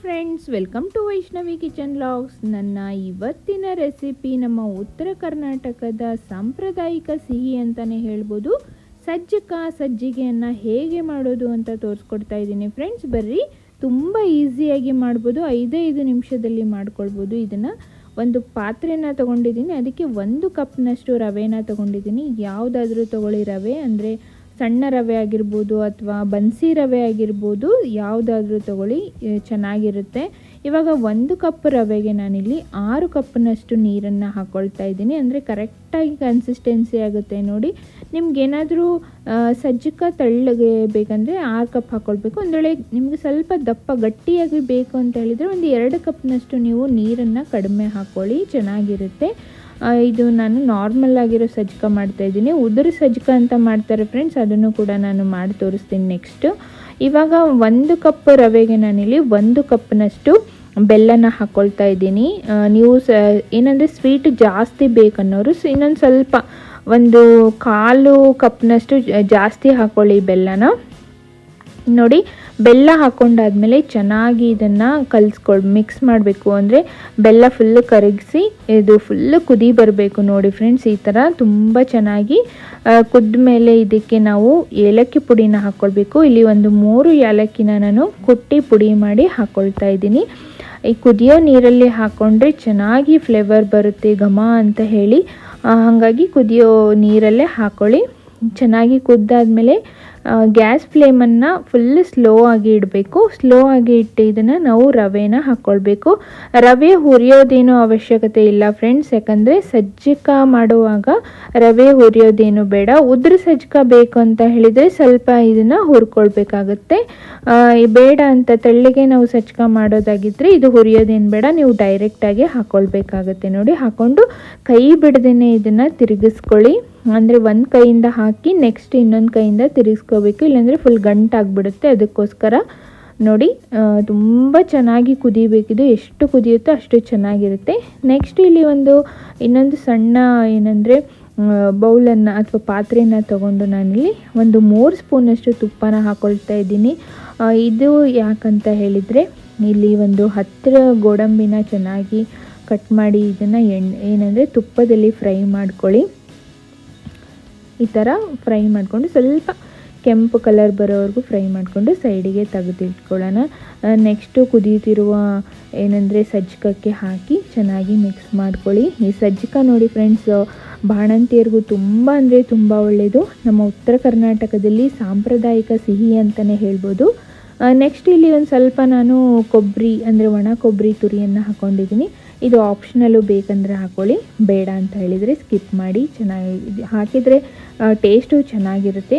Friends welcome to Vaishnavi kitchen vlogs ನನ್ನ ಇವತ್ತಿನ recipe ನಮ್ಮ ಉತ್ತರ ಕರ್ನಾಟಕದ ಸಾಂಪ್ರದಾಯಿಕ ಸಿಹಿ ಅಂತಲೇ ಹೇಳ್ಬೋದು. ಸಜ್ಜಕ ಸಜ್ಜಿಗೆಯನ್ನು ಹೇಗೆ ಮಾಡೋದು ಅಂತ ತೋರಿಸ್ಕೊಡ್ತಾ ಇದ್ದೀನಿ ಫ್ರೆಂಡ್ಸ್ ಬರ್ರಿ, ತುಂಬ ಈಸಿಯಾಗಿ ಮಾಡ್ಬೋದು. ಐದೈದು ನಿಮಿಷದಲ್ಲಿ ಮಾಡ್ಕೊಳ್ಬೋದು. ಇದನ್ನು ಒಂದು ಪಾತ್ರೆನ ತೊಗೊಂಡಿದ್ದೀನಿ. ಅದಕ್ಕೆ ಒಂದು ಕಪ್ನಷ್ಟು ರವೆನ ತೊಗೊಂಡಿದ್ದೀನಿ. ಯಾವುದಾದ್ರೂ ತೊಗೊಳ್ಳಿ ರವೆ ಅಂದರೆ ಸಣ್ಣ ರವೆ ಆಗಿರ್ಬೋದು ಅಥವಾ ಬನ್ಸಿ ರವೆ ಆಗಿರ್ಬೋದು ಯಾವುದಾದ್ರೂ ತಗೊಳ್ಳಿ ಚೆನ್ನಾಗಿರುತ್ತೆ. ಇವಾಗ ಒಂದು ಕಪ್ ರವೆಗೆ ನಾನಿಲ್ಲಿ ಆರು ಕಪ್ನಷ್ಟು ನೀರನ್ನು ಹಾಕ್ಕೊಳ್ತಾ ಇದ್ದೀನಿ. ಅಂದರೆ ಕರೆಕ್ಟಾಗಿ ಕನ್ಸಿಸ್ಟೆನ್ಸಿ ಆಗುತ್ತೆ ನೋಡಿ. ನಿಮ್ಗೇನಾದರೂ ಸಜ್ಜಕ ತೆಳ್ಳಗೆ ಬೇಕಂದರೆ ಆರು ಕಪ್ ಹಾಕ್ಕೊಳ್ಬೇಕು ಒಂದು ವೇಳೆ ನಿಮಗೆ ಸ್ವಲ್ಪ ದಪ್ಪ ಗಟ್ಟಿಯಾಗಿ ಬೇಕು ಅಂತ ಹೇಳಿದರೆ ಒಂದು ಎರಡು ಕಪ್ನಷ್ಟು ನೀವು ನೀರನ್ನು ಕಡಿಮೆ ಹಾಕ್ಕೊಳ್ಳಿ ಚೆನ್ನಾಗಿರುತ್ತೆ. ಇದು ನಾನು ನಾರ್ಮಲ್ ಆಗಿರೋ ಸಜ್ಜಕ ಮಾಡ್ತಾ ಇದ್ದೀನಿ. ಉದುರು ಸಜ್ಜಕ ಅಂತ ಮಾಡ್ತಾರೆ ಫ್ರೆಂಡ್ಸ್ ಅದನ್ನು ಕೂಡ ನಾನು ಮಾಡಿ ತೋರಿಸ್ತೀನಿ ನೆಕ್ಸ್ಟು ಇವಾಗ ಒಂದು ಕಪ್ ರವೆಗೆ ನಾನಿಲ್ಲಿ ಒಂದು ಕಪ್ನಷ್ಟು ಬೆಲ್ಲನ ಹಾಕ್ಕೊಳ್ತಾ ಇದ್ದೀನಿ. ನೀವು ಸ, ಏನಂದರೆ ಸ್ವೀಟ್ ಜಾಸ್ತಿ ಬೇಕನ್ನೋರು ಇನ್ನೊಂದು ಸ್ವಲ್ಪ ಒಂದು ಕಾಲು ಕಪ್ನಷ್ಟು ಜಾಸ್ತಿ ಹಾಕ್ಕೊಳ್ಳಿ ಬೆಲ್ಲನ. ನೋಡಿ, ಬೆಲ್ಲ ಹಾಕೊಂಡಾದ್ಮೇಲೆ ಚೆನ್ನಾಗಿ ಇದನ್ನು ಕಲಿಸ್ಕೊಳ್ ಮಿಕ್ಸ್ ಮಾಡಬೇಕು ಅಂದರೆ ಬೆಲ್ಲ ಫುಲ್ಲು ಕರಗಿಸಿ, ಇದು ಫುಲ್ಲು ಕುದಿ ಬರಬೇಕು ನೋಡಿ ಫ್ರೆಂಡ್ಸ್ ಈ ಥರ ತುಂಬ ಚೆನ್ನಾಗಿ ಕುದ್ದ ಮೇಲೆ ಇದಕ್ಕೆ ನಾವು ಏಲಕ್ಕಿ ಪುಡಿನ ಹಾಕ್ಕೊಳ್ಬೇಕು ಇಲ್ಲಿ ಒಂದು ಮೂರು ಏಲಕ್ಕಿನ ನಾನು ಕುಟ್ಟಿ ಪುಡಿ ಮಾಡಿ ಹಾಕ್ಕೊಳ್ತಾ ಇದ್ದೀನಿ. ಈ ಕುದಿಯೋ ನೀರಲ್ಲಿ ಹಾಕ್ಕೊಂಡ್ರೆ ಚೆನ್ನಾಗಿ ಫ್ಲೇವರ್ ಬರುತ್ತೆ, ಘಮ ಅಂತ ಹೇಳಿ. ಹಾಗಾಗಿ ಕುದಿಯೋ ನೀರಲ್ಲೇ ಹಾಕ್ಕೊಳ್ಳಿ ಚೆನ್ನಾಗಿ ಕುದ್ದಾದ್ಮೇಲೆ ಗ್ಯಾಸ್ ಫ್ಲೇಮನ್ನು ಫುಲ್ ಸ್ಲೋ ಆಗಿ ಇಡಬೇಕು. ಸ್ಲೋ ಆಗಿ ಇಟ್ಟು ಇದನ್ನು ನಾವು ರವೆನ ಹಾಕ್ಕೊಳ್ಬೇಕು ರವೆ ಹುರಿಯೋದೇನೂ ಅವಶ್ಯಕತೆ ಇಲ್ಲ ಫ್ರೆಂಡ್ಸ್ ಯಾಕಂದರೆ ಸಜ್ಜಕ ಮಾಡುವಾಗ ರವೆ ಹುರಿಯೋದೇನು ಬೇಡ. ಉದ್ರ ಸಜ್ಜಕ ಬೇಕು ಅಂತ ಹೇಳಿದರೆ ಸ್ವಲ್ಪ ಇದನ್ನು ಹುರ್ಕೊಳ್ಬೇಕಾಗತ್ತೆ. ಬೇಡ ಅಂತ ತಳ್ಳಿಗೆ ನಾವು ಸಜ್ಜಕ ಮಾಡೋದಾಗಿದ್ದರೆ ಇದು ಹುರಿಯೋದೇನು ಬೇಡ, ನೀವು ಡೈರೆಕ್ಟಾಗಿ ಹಾಕ್ಕೊಳ್ಬೇಕಾಗತ್ತೆ ನೋಡಿ ಹಾಕ್ಕೊಂಡು ಕೈ ಬಿಡದೇನೆ ಇದನ್ನು ತಿರುಗಿಸ್ಕೊಳ್ಳಿ. ಅಂದರೆ ಒಂದು ಕೈಯಿಂದ ಹಾಕಿ ನೆಕ್ಸ್ಟ್ ಇನ್ನೊಂದು ಕೈಯಿಂದ ತಿರುಗಿಸ್ಕೋಬೇಕು. ಇಲ್ಲಾಂದರೆ ಫುಲ್ ಗಂಟಾಗ್ಬಿಡುತ್ತೆ ಅದಕ್ಕೋಸ್ಕರ ನೋಡಿ ತುಂಬ ಚೆನ್ನಾಗಿ ಕುದಿಬೇಕಿದು. ಎಷ್ಟು ಕುದಿಯುತ್ತೋ ಅಷ್ಟು ಚೆನ್ನಾಗಿರುತ್ತೆ. ನೆಕ್ಸ್ಟ್ ಇಲ್ಲಿ ಒಂದು, ಇನ್ನೊಂದು ಸಣ್ಣ ಏನಂದರೆ ಬೌಲನ್ನು ಅಥವಾ ಪಾತ್ರೆಯನ್ನು ತಗೊಂಡು ನಾನಿಲ್ಲಿ ಒಂದು ಮೂರು ಸ್ಪೂನಷ್ಟು ತುಪ್ಪನ ಹಾಕ್ಕೊಳ್ತಾ ಇದ್ದೀನಿ. ಇದು ಯಾಕಂತ ಹೇಳಿದರೆ, ಇಲ್ಲಿ ಒಂದು ಹತ್ತಿರ ಗೋಡಂಬಿನ ಚೆನ್ನಾಗಿ ಕಟ್ ಮಾಡಿ ಇದನ್ನು ಎಣ್ಣೆ, ಏನಂದರೆ ತುಪ್ಪದಲ್ಲಿ ಫ್ರೈ ಮಾಡ್ಕೊಳ್ಳಿ. ಈ ಥರ ಫ್ರೈ ಮಾಡಿಕೊಂಡು ಸ್ವಲ್ಪ ಕೆಂಪು ಕಲರ್ ಬರೋವರೆಗೂ ಫ್ರೈ ಮಾಡಿಕೊಂಡು ಸೈಡಿಗೆ ತೆಗೆದಿಟ್ಕೊಳ್ಳೋಣ. ನೆಕ್ಸ್ಟು ಕುದಿಯುತ್ತಿರುವ ಏನಂದರೆ ಸಜ್ಜಕಕ್ಕೆ ಹಾಕಿ ಚೆನ್ನಾಗಿ ಮಿಕ್ಸ್ ಮಾಡ್ಕೊಳ್ಳಿ. ಈ ಸಜ್ಜಕ ನೋಡಿ ಫ್ರೆಂಡ್ಸ್ ಬಾಣಂತಿಯರಿಗೂ ತುಂಬ ಅಂದರೆ ತುಂಬ ಒಳ್ಳೆಯದು ನಮ್ಮ ಉತ್ತರ ಕರ್ನಾಟಕದಲ್ಲಿ ಸಾಂಪ್ರದಾಯಿಕ ಸಿಹಿ ಅಂತಲೇ ಹೇಳ್ಬೋದು. ನೆಕ್ಸ್ಟ್ ಇಲ್ಲಿ ಒಂದು ಸ್ವಲ್ಪ ನಾನು ಕೊಬ್ಬರಿ ಅಂದರೆ ಒಣ ಕೊಬ್ಬರಿ ತುರಿಯನ್ನು ಹಾಕ್ಕೊಂಡಿದ್ದೀನಿ ಇದು ಆಪ್ಷನಲ್ಲು ಬೇಕಂದರೆ ಹಾಕ್ಕೊಳ್ಳಿ ಬೇಡ ಅಂತ ಹೇಳಿದರೆ ಸ್ಕಿಪ್ ಮಾಡಿ. ಚೆನ್ನಾಗಿ ಹಾಕಿದರೆ ಟೇಸ್ಟು ಚೆನ್ನಾಗಿರುತ್ತೆ.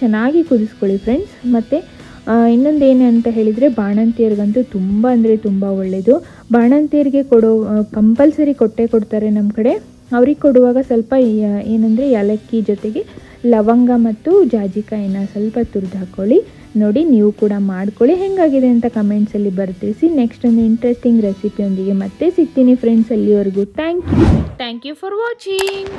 ಚೆನ್ನಾಗಿ ಕುದಿಸ್ಕೊಳ್ಳಿ ಫ್ರೆಂಡ್ಸ್ ಮತ್ತು ಇನ್ನೊಂದು ಏನು ಅಂತ ಹೇಳಿದರೆ ಬಾಣಂತಿಯರಿಗಂತೂ ತುಂಬ ಅಂದರೆ ತುಂಬ ಒಳ್ಳೆಯದು ಬಾಣಂತಿಯರಿಗೆ ಕೊಡೋ ಕಂಪಲ್ಸರಿ ಕೊಟ್ಟೆ ಕೊಡ್ತಾರೆ ನಮ್ಮ ಕಡೆ. ಅವ್ರಿಗೆ ಕೊಡುವಾಗ ಸ್ವಲ್ಪ ಏನಂದರೆ ಏಲಕ್ಕಿ ಜೊತೆಗೆ ಲವಂಗ ಮತ್ತು ಜಾಜಿಕಾಯಿನ ಸ್ವಲ್ಪ ತುರಿದು ಹಾಕ್ಕೊಳ್ಳಿ ನೋಡಿ, ನೀವು ಕೂಡ ಮಾಡ್ಕೊಳ್ಳಿ. ಹೆಂಗಾಗಿದೆ ಅಂತ ಕಮೆಂಟ್ಸಲ್ಲಿ ಬರ್ತಿಸಿ ನೆಕ್ಸ್ಟ್ ಒಂದು ಇಂಟ್ರೆಸ್ಟಿಂಗ್ ರೆಸಿಪಿಯೊಂದಿಗೆ ಮತ್ತೆ ಸಿಗ್ತೀನಿ ಫ್ರೆಂಡ್ಸ್ ಅಲ್ಲಿವರೆಗೂ. Thank you thank you for watching